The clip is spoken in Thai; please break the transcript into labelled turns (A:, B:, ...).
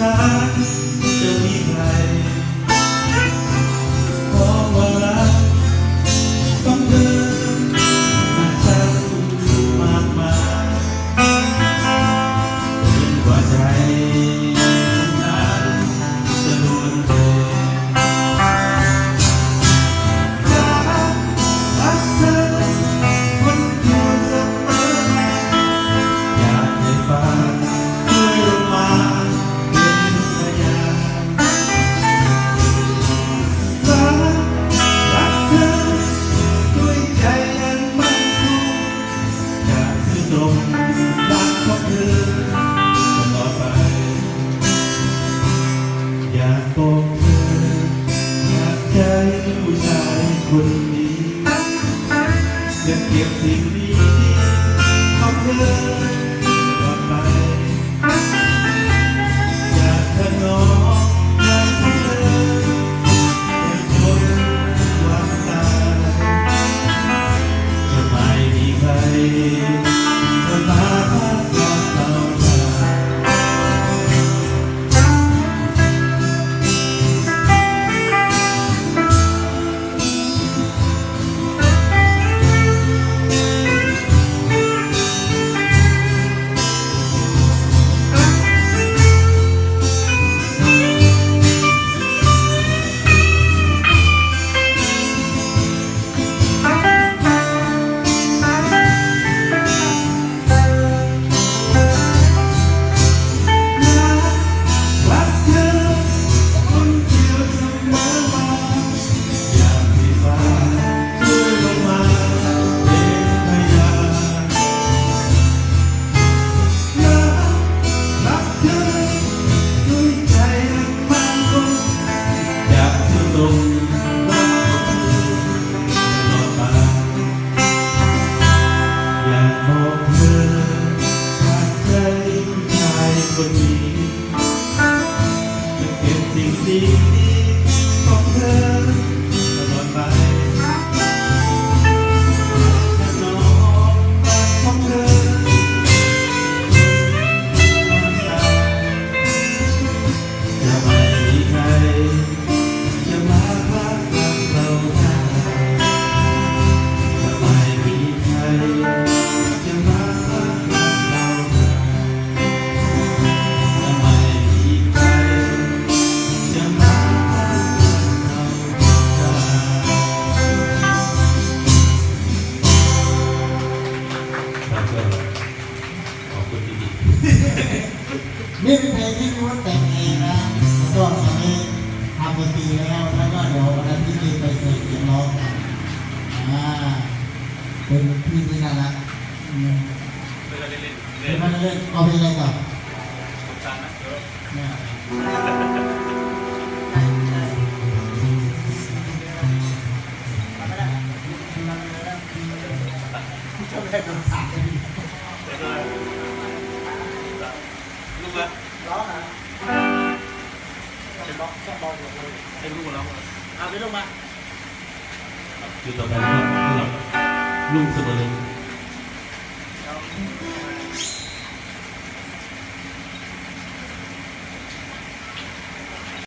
A: ฉันจะมีใคร ก็บสิ่งดีๆของเธอ บ
B: นี่เป็นเพลงที่พี่ว่าแต่งเองนะแล้วก็ตอนนี้ทำดนตรีแล้วแล้วก็เดี๋ยววันนั้นพี่จะไปใส่เสียงร้องกันอ่าเป็นพี่ที่น่ารักอืม
C: เล่นเล่น
B: เดี๋
C: เล่
B: ยวนเล่นเอาเพลงอะไรก่อน
C: สงสารนะเดี๋ยว
B: เนี่ยชอบเล่นดนตรี
C: เดี๋ยวเลย ลูกละ
B: ร้องอะ
C: เป็นล็อกแค่บอลหมดเลยให้ลูกแล้ว
B: เอาไปลงมา
A: คือต่อไปนะครับสำหรับลุงเสมอ